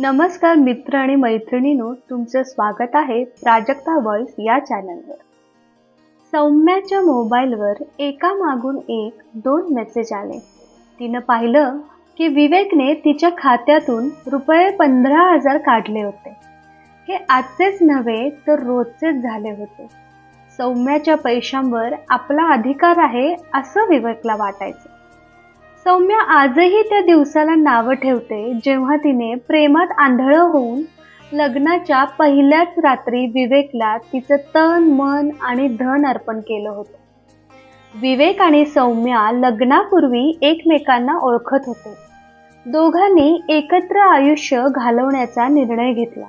नमस्कार मित्र आणि मैत्रिणीनो तुमचं स्वागत आहे प्राजक्ता व्हॉइस या चॅनलवर सौम्याच्या मोबाईलवर एका मागून एक दोन मेसेज आले. तिनं पाहिलं की विवेकने तिच्या खात्यातून रुपये पंधरा हजार काढले होते. हे आजचेच नव्हे तर रोजचेच झाले होते. सौम्याच्या पैशांवर आपला अधिकार आहे असं विवेकला वाटायचं. सौम्या आजही त्या दिवसाला नावं ठेवते जेव्हा तिने प्रेमात आंधळं होऊन लग्नाच्या पहिल्याच रात्री विवेकला तिचं तन मन आणि धन अर्पण केलं होतं. विवेक आणि सौम्या लग्नापूर्वी एकमेकांना ओळखत होते. दोघांनी एकत्र आयुष्य घालवण्याचा निर्णय घेतला.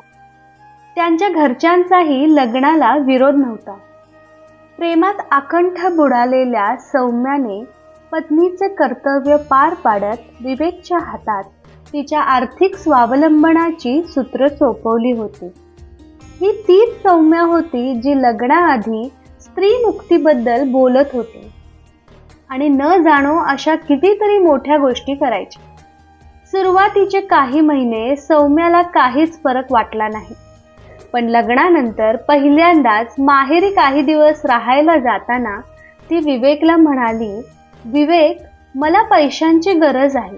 त्यांच्या घरच्यांचाही लग्नाला विरोध नव्हता. प्रेमात आकंठ बुडालेल्या सौम्याने पत्नीचे कर्तव्य पार पाडत विवेकच्या हातात तिच्या आर्थिक स्वावलंबनाची सूत्र सोपवली होती. ही तीच सौम्या होती जी लग्नाआधी स्त्री मुक्तीबद्दल बोलत होती. आणि न जाणो अशा कितीतरी मोठ्या गोष्टी करायच्या. सुरुवातीचे काही महिने सौम्याला काहीच फरक वाटला नाही. पण लग्नानंतर पहिल्यांदाच माहेरी काही दिवस राहायला जाताना ती विवेकला म्हणाली विवेक मला पैशांची गरज आहे.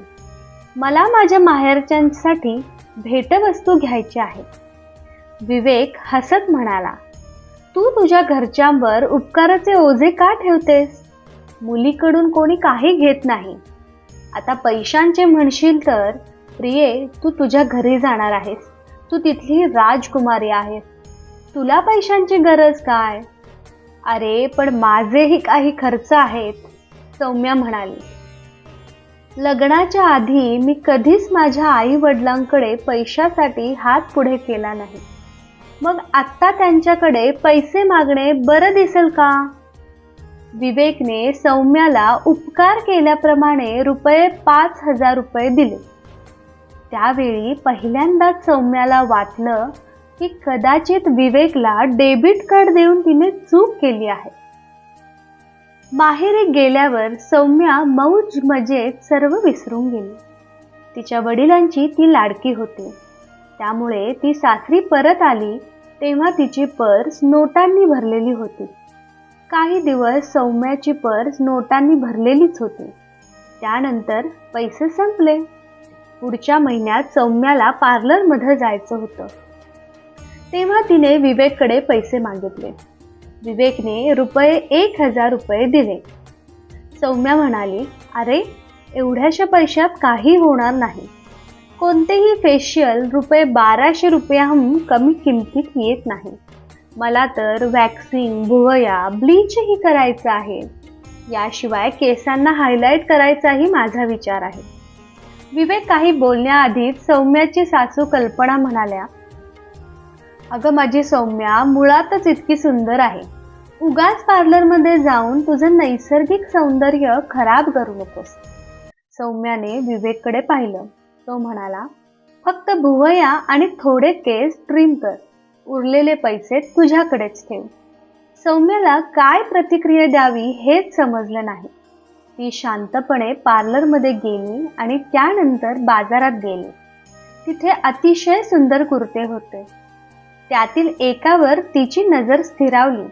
मला माझ्या माहेरच्यांसाठी भेटवस्तू घ्यायची आहे. विवेक हसत म्हणाला तू तुझ्या घरच्यांवर उपकाराचे ओझे का ठेवतेस? मुलीकडून कोणी काही घेत नाही. आता पैशांचे म्हणशील तर प्रिये तू तुझ्या घरी जाणार आहेस. तू तिथली राजकुमारी आहेस. तुला पैशांची गरज काय? अरे पण माझेही काही खर्च आहेत. सौम्या म्हणाली लग्नाच्या आधी मी कधीच माझ्या आई वडिलांकडे पैशासाठी हात पुढे केला नाही. मग आत्ता त्यांच्याकडे पैसे मागणे बरं दिसेल का? विवेकने सौम्याला उपकार केल्याप्रमाणे रुपये पाच हजार रुपये दिले. त्यावेळी पहिल्यांदाच सौम्याला वाटलं की कदाचित विवेकला डेबिट कार्ड देऊन तिने चूक केली आहे. माहेरी गेल्यावर सौम्या मौज मजेत सर्व विसरून गेली. तिच्या वडिलांची ती लाडकी होती. त्यामुळे ती सासरी परत आली तेव्हा तिची पर्स नोटांनी भरलेली होती. काही दिवस सौम्याची पर्स नोटांनी भरलेलीच होती. त्यानंतर पैसे संपले. पुढच्या महिन्यात सौम्याला पार्लरमध्ये जायचं होतं. तेव्हा तिने विवेककडे पैसे मागितले. विवेकने रुपये एक हजार रुपये दिले. सौम्या म्हणाली अरे एवढ्याशा पैशात काही होणार नाही. कोणतेही फेशियल रुपये बाराशे रुपयाहून कमी किमतीत येत नाही. मला तर वॅक्सिंग भुवया ब्लीचही करायचं आहे. याशिवाय केसांना हायलाईट करायचाही माझा विचार आहे. विवेक काही बोलण्याआधीच सौम्याची सासू कल्पना म्हणाल्या अगं माझी सौम्या मुळातच इतकी सुंदर आहे. उगाच पार्लरमध्ये जाऊन तुझं नैसर्गिक सौंदर्य खराब करू नकोस. सौम्याने विवेककडे पाहिलं. तो म्हणाला फक्त भुवया आणि थोडे केस ट्रिम कर. उरलेले पैसे तुझ्याकडेच ठेव. सौम्याला काय प्रतिक्रिया द्यावी हेच समजलं नाही. ती शांतपणे पार्लरमध्ये गेली आणि त्यानंतर बाजारात गेली. तिथे अतिशय सुंदर कुर्ते होते. त्यातील एकावर तिची नजर स्थिरावली.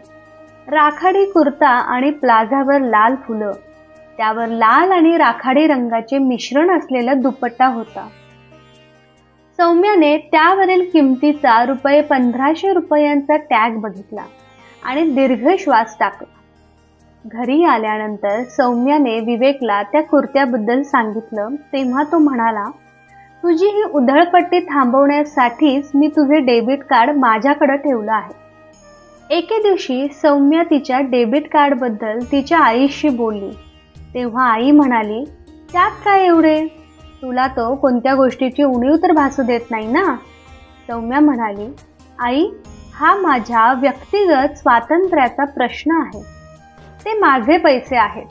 राखाडी कुर्ता आणि प्लाझावर लाल फुलं. त्यावर लाल आणि राखाडी रंगाचे मिश्रण असलेला दुपट्टा होता. सौम्याने त्यावरील किमतीचा रुपये पंधराशे रुपयांचा टॅग बघितला आणि दीर्घ श्वास टाकला. घरी आल्यानंतर सौम्याने विवेकला त्या कुर्त्याबद्दल सांगितलं तेव्हा तो म्हणाला तुझी ही उधळपट्टी थांबवण्यासाठीच मी तुझे डेबिट कार्ड माझ्याकडे ठेवलं आहे. एके दिवशी सौम्या तिच्या डेबिट कार्डबद्दल तिच्या आईशी बोलली. तेव्हा आई म्हणाली त्यात काय एवढे? तुला तो कोणत्या गोष्टीची उणीव तर भासू देत नाही ना? सौम्या म्हणाली आई हा माझ्या व्यक्तिगत स्वातंत्र्याचा प्रश्न आहे. ते माझे पैसे आहेत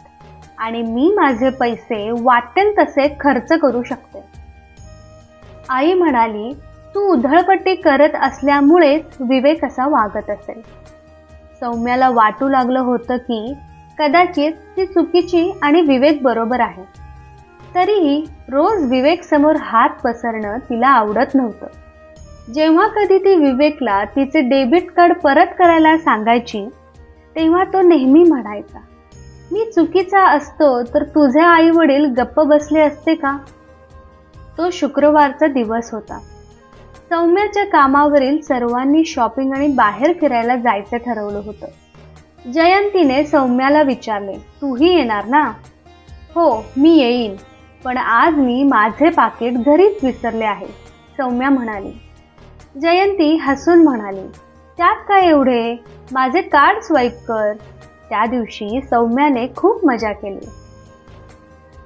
आणि मी माझे पैसे वाटेल तसे खर्च करू शकते. आई म्हणाली तू उधळपट्टी करत असल्यामुळेच विवेक असा वागत असेल. सौम्याला वाटू लागलं होतं की कदाचित ती चुकीची आणि विवेक बरोबर आहे. तरीही रोज विवेक समोर हात पसरणं तिला आवडत नव्हतं. जेव्हा कधी ती विवेकला तिचे डेबिट कार्ड परत करायला सांगायची तेव्हा तो नेहमी म्हणायचा मी चुकीचा असतो तर तुझे आई वडील गप्प बसले असते का? तो शुक्रवारचा दिवस होता. सौम्याच्या कामावरील सर्वांनी शॉपिंग आणि बाहेर फिरायला जायचं ठरवलं होतं. जयंतीने सौम्याला विचारले तूही येणार ना? हो मी येईन. पण आज मी माझे पाकिट घरीच विसरले आहे सौम्या म्हणाली. जयंती हसून म्हणाली त्यात काय एवढे? माझे कार्ड स्वाईप कर. त्या दिवशी सौम्याने खूप मजा केली.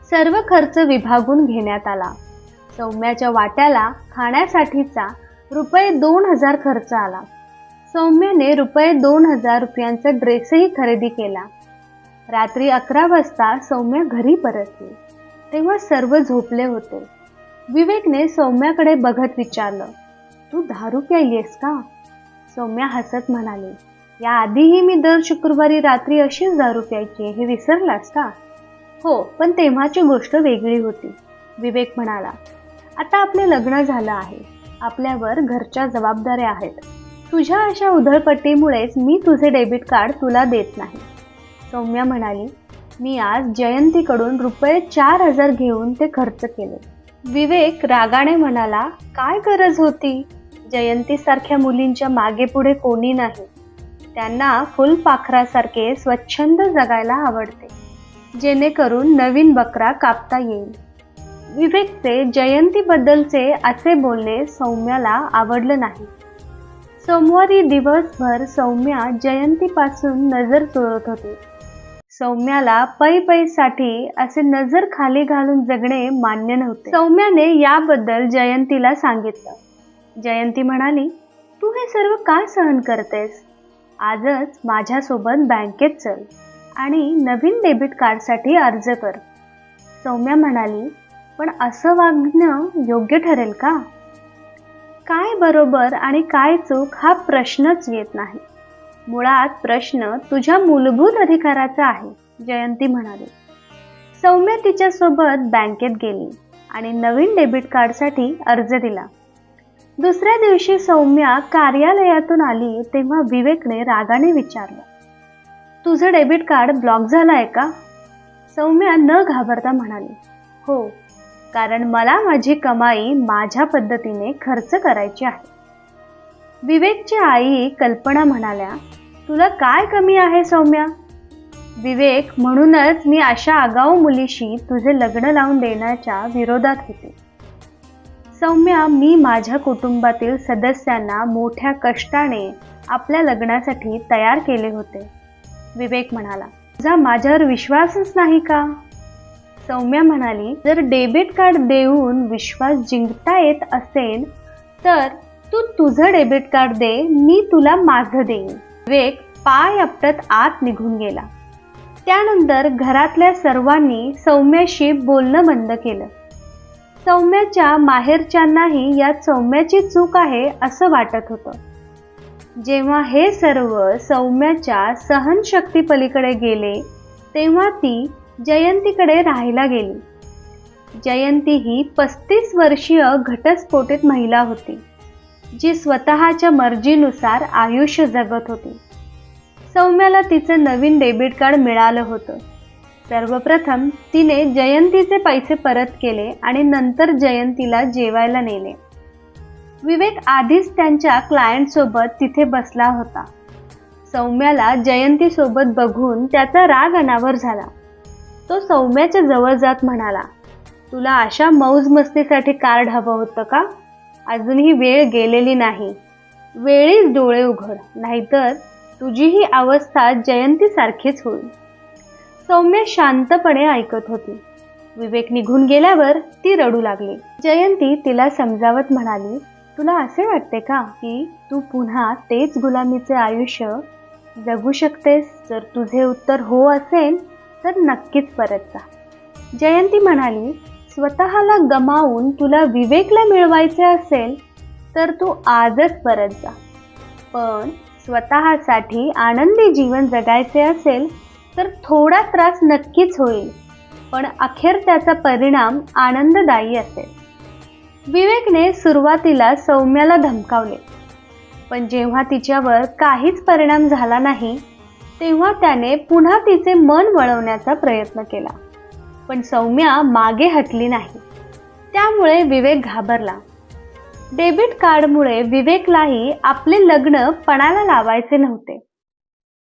सर्व खर्च विभागून घेण्यात आला. सौम्याच्या वाट्याला खाण्यासाठीचा रुपये दोन हजार खर्च आला. सौम्याने रुपये दोन हजार रुपयांचा ड्रेसही खरेदी केला. रात्री अकरा वाजता सौम्या घरी परतली. तेव्हा सर्व झोपले होते. विवेकने सौम्याकडे बघत विचारलं तू दारू प्यायलीस का? सौम्या हसत म्हणाली याआधीही मी दर शुक्रवारी रात्री अशीच दारू प्यायची हे विसरलास का? हो पण तेव्हाची गोष्ट वेगळी होती विवेक म्हणाला. आता आपले लग्न झालं आहे. आपल्यावर घरच्या जबाबदाऱ्या आहेत. तुझ्या अशा उधळपट्टीमुळेच मी तुझे डेबिट कार्ड तुला देत नाही. सौम्या म्हणाली मी आज जयंतीकडून रुपये चार हजार घेऊन ते खर्च केले. विवेक रागाने म्हणाला काय गरज होती? जयंतीसारख्या मुलींच्या मागे पुढे कोणी नाही. त्यांना फुलपाखरासारखे स्वच्छंद जगायला आवडते. जेणेकरून नवीन बकरा कापता येईल. विवेकचे जयंतीबद्दलचे असे बोलणे सौम्याला आवडलं नाही. सोमवारी दिवसभर सौम्या जयंतीपासून नजर चोरत होती. सौम्याला पै पैसाठी असे नजर खाली घालून जगणे मान्य नव्हते. सौम्याने याबद्दल जयंतीला सांगितलं. जयंती म्हणाली तू हे सर्व काय सहन करतेस? आजच माझ्यासोबत बँकेत चल आणि नवीन डेबिट कार्डसाठी अर्ज कर. सौम्या म्हणाली पण असं वागणं योग्य ठरेल का? काय बरोबर आणि काय चूक हा प्रश्नच येत नाही. मुळात प्रश्न तुझ्या मूलभूत अधिकाराचा आहे जयंती म्हणाली. सौम्य तिच्यासोबत बँकेत गेली आणि नवीन डेबिट कार्डसाठी अर्ज दिला. दुसऱ्या दिवशी सौम्या कार्यालयातून आली तेव्हा विवेकने रागाने विचारलं तुझं डेबिट कार्ड ब्लॉक झालं आहे का? सौम्या न घाबरता म्हणाली हो कारण मला माझी कमाई माझ्या पद्धतीने खर्च करायची आहे. विवेकची आई कल्पना म्हणाल्या तुला काय कमी आहे सौम्या? विवेक म्हणूनच मी अशा आगाऊ मुलीशी तुझे लग्न लावून देण्याच्या विरोधात होते. सौम्या मी माझ्या कुटुंबातील सदस्यांना मोठ्या कष्टाने आपल्या लग्नासाठी तयार केले होते. विवेक म्हणाला तुझा माझ्यावर विश्वासच नाही का? सौम्या म्हणाली जर डेबिट कार्ड देऊन विश्वास जिंकता येत असेल तर तू तुझं डेबिट कार्ड दे मी तुला माझं देईन. विवेक पाय आपटत आत निघून गेला. त्यानंतर घरातल्या सर्वांनी सौम्याशी बोलणं बंद केलं. सौम्याच्या माहेरच्यांनाही यात सौम्याची चूक आहे असं वाटत होतं. जेव्हा हे सर्व सौम्याच्या सहनशक्ती पलीकडे गेले तेव्हा ती जयंतीकडे राहायला गेली. जयंती ही पस्तीस वर्षीय घटस्फोटित महिला होती जी स्वतःच्या मर्जीनुसार आयुष्य जगत होती. सौम्याला तिचं नवीन डेबिट कार्ड मिळालं होतं. सर्वप्रथम तिने जयंतीचे पैसे परत केले आणि नंतर जयंतीला जेवायला नेले. विवेक आधीच त्यांच्या क्लायंटसोबत तिथे बसला होता. सौम्याला जयंतीसोबत बघून त्याचा राग अनावर झाला. तो सौम्याच्या जवळ जात म्हणाला तुला अशा मौज मस्तीसाठी कार्ड हवं होतं का? अजूनही वेळ गेलेली नाही. वेळीच डोळे उघड नाहीतर तुझी ही अवस्था जयंतीसारखीच होईल. सौम्य शांतपणे ऐकत होती. विवेक निघून गेल्यावर ती रडू लागली. जयंती तिला समजावत म्हणाली तुला असे वाटते का की तू पुन्हा तेच गुलामीचे आयुष्य जगू शकतेस? जर तुझे उत्तर हो असेल तर नक्कीच परत जा. जयंती म्हणाली स्वतःला गमावून तुला विवेकला मिळवायचे असेल तर तू आजच परत जा. पण स्वतःसाठी आनंदी जीवन जगायचे असेल तर थोडा त्रास नक्कीच होईल पण अखेर त्याचा परिणाम आनंददायी असेल. विवेकने सुरुवातीला सौम्याला धमकावले पण जेव्हा तिच्यावर काहीच परिणाम झाला नाही तेव्हा त्याने पुन्हा तिचे मन वळवण्याचा प्रयत्न केला. पण सौम्या मागे हटली नाही. त्यामुळे विवेक घाबरला. डेबिट कार्डमुळे विवेकलाही आपले लग्न पणाला लावायचे नव्हते.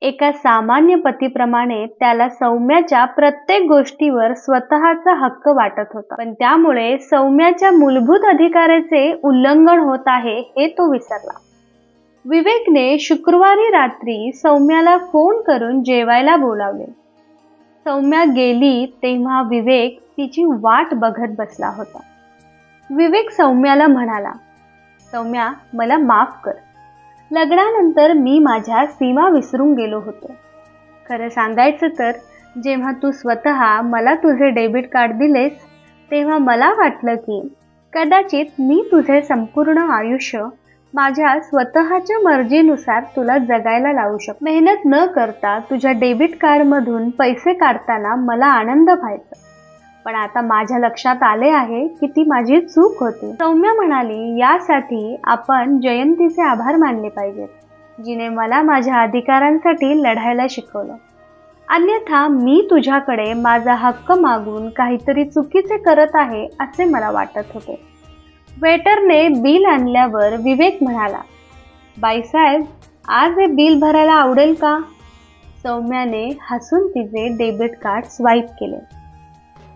एका सामान्य पतीप्रमाणे त्याला सौम्याच्या प्रत्येक गोष्टीवर स्वतःचा हक्क वाटत होता. पण त्यामुळे सौम्याच्या मूलभूत अधिकाराचे उल्लंघन होत आहे हे तो विसरला. विवेकने शुक्रवारी रात्री सौम्याला फोन करून जेवायला बोलावले. सौम्या गेली तेव्हा विवेक तिची वाट बघत बसला होता. विवेक सौम्याला म्हणाला सौम्या मला माफ कर. लग्नानंतर मी माझ्या सीमा विसरून गेलो होतो. खरं सांगायचं तर जेव्हा तू स्वतः मला तुझे डेबिट कार्ड दिलेस तेव्हा मला वाटलं की कदाचित मी तुझे संपूर्ण आयुष्य माझ्या स्वतःच्या मर्जीनुसार तुला जगायला लावू शकतो. मेहनत न करता तुझ्या डेबिट कार्डमधून पैसे काढताना मला आनंद व्हायचा. पण आता माझ्या लक्षात आले आहे की ती माझी चूक होती. सौम्या म्हणाली यासाठी आपण जयंतीचे आभार मानले पाहिजेत जिने मला माझ्या अधिकारांसाठी लढायला शिकवलं. अन्यथा मी तुझ्याकडे माझा हक्क मागून काहीतरी चुकीचे करत आहे असे मला वाटत होते. वेटरने बिल आणल्यावर विवेक म्हणाला बाईसाहेब आज हे बिल भरायला आवडेल का? सौम्याने हसून तिचे डेबिट कार्ड स्वाईप केले.